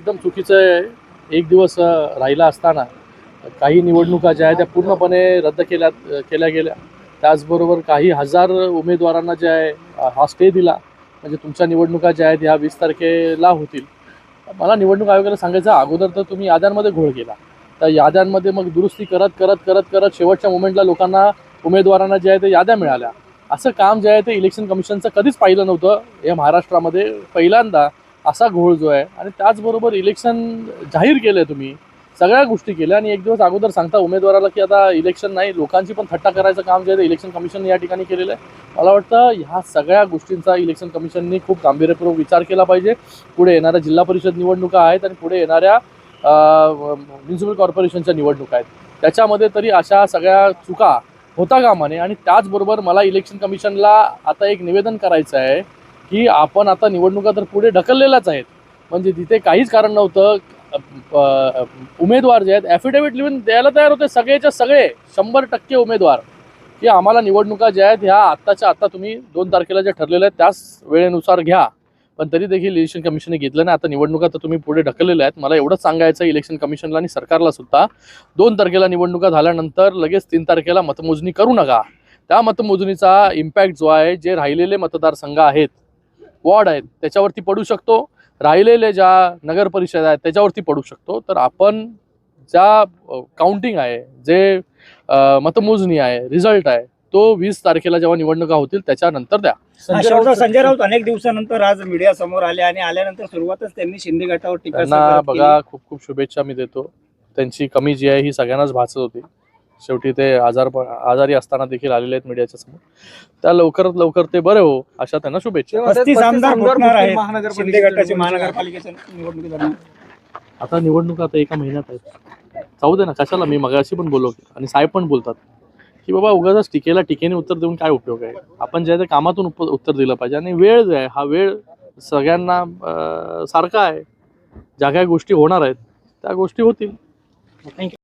एकदम चुकीचं आहे. एक दिवस राहिला असताना काही निवडणुका ज्या आहेत त्या पूर्णपणे रद्द केल्या केल्या गेल्या. त्याचबरोबर काही हजार उमेदवारांना जे आहे हा स्टे दिला. म्हणजे तुमच्या निवडणुका ज्या आहेत ह्या वीस तारखेला होतील. मला निवडणूक आयोगाला सांगायचं अगोदर तर तुम्ही याद्यांमध्ये घोळ केला. तर याद्यांमध्ये मग दुरुस्ती करत करत करत करत शेवटच्या मोमेंटला लोकांना उमेदवारांना जे आहे ते याद्या मिळाल्या. असं काम जे आहे ते इलेक्शन कमिशनचं कधीच पाहिलं नव्हतं. या महाराष्ट्रामध्ये पहिल्यांदा असा घोळ जो आहे आणि त्याचबरोबर इलेक्शन जाहीर केलं तुम्ही सगळ्या गोष्टी केल्या आणि एक दिवस अगोदर सांगता उमेदवाराला की आता इलेक्शन नाही लोकांची पण थट्टा करायचं काम जे आहे इलेक्शन कमिशन या ठिकाणी केलेलं आहे. मला वाटतं ह्या सगळ्या गोष्टींचा इलेक्शन कमिशननी खूप गांभीर्यपूर्वक विचार केला पाहिजे. पुढे येणाऱ्या जिल्हा परिषद निवडणुका आहेत आणि पुढे येणाऱ्या म्युन्सिपल कॉर्पोरेशनच्या निवडणुका आहेत. त्याच्यामध्ये तरी अशा सगळ्या चुका होता कामाने आणि त्याचबरोबर मला इलेक्शन कमिशनला आता एक निवेदन करायचं आहे की आपण आता निवडणुका तर पुढे ढकललेल्याच आहेत. म्हणजे तिथे काहीच कारण नव्हतं. उमेदवार जे आहेत ॲफिडेव्हिट लिहून द्यायला तयार होते सगळेच्या सगळे शंभर टक्के उमेदवार. की आम्हाला निवडणुका ज्या आहेत ह्या आत्ताच्या आत्ता तुम्ही दोन तारखेला ज्या ठरलेल्या आहेत त्याच वेळेनुसार घ्या. पण तरी देखील इलेक्शन कमिशनने घेतलं नाही. आता निवडणुका तर तुम्ही पुढे ढकललेल्या आहेत. मला एवढंच सांगायचं इलेक्शन कमिशनला आणि सरकारला सुद्धा. दोन तारखेला निवडणुका झाल्यानंतर लगेच तीन तारखेला मतमोजणी करू नका. त्या मतमोजणीचा इम्पॅक्ट जो आहे जे राहिलेले मतदारसंघ आहेत वॉर्ड आहेत त्याच्यावरती पडू शकतो. राहिलेले ज्या नगर परिषद आहेत त्याच्यावरती पडू शकतो. तर आपण ज्या काउंटिंग आहे जे मतमोजणी आहे रिझल्ट आहे तो वीस तारखेला जेव्हा निवडणुका होतील त्याच्यानंतर द्या. संजय राऊत अनेक दिवसानंतर आज मीडिया समोर आले आणि आल्यानंतर सुरुवातच त्यांनी शिंदे गटावर टीका बघा खूप खूप शुभेच्छा मी देतो. त्यांची कमी जी आहे ही सगळ्यांनाच भासत होती. शेवटी ते आजार आजारी असताना देखील आलेले आहेत मीडियाच्या समोर. त्या लवकरात लवकर ते बरे हो अशा त्यांना शुभेच्छा. आता निवडणुका आता एका महिन्यात आहेत. जाऊ दे ना कशाला? मी मगाशी पण बोललो आणि साहेब पण बोलतात की बाबा उगाच टीकेला टीकेने उत्तर देऊन काय उपयोग आहे? आपण जे आहे ते कामातून उत्तर दिलं पाहिजे आणि वेळ जो आहे. हा वेळ सगळ्यांना सारखा आहे. ज्या काही गोष्टी होणार आहेत त्या गोष्टी होतील. थँक्यू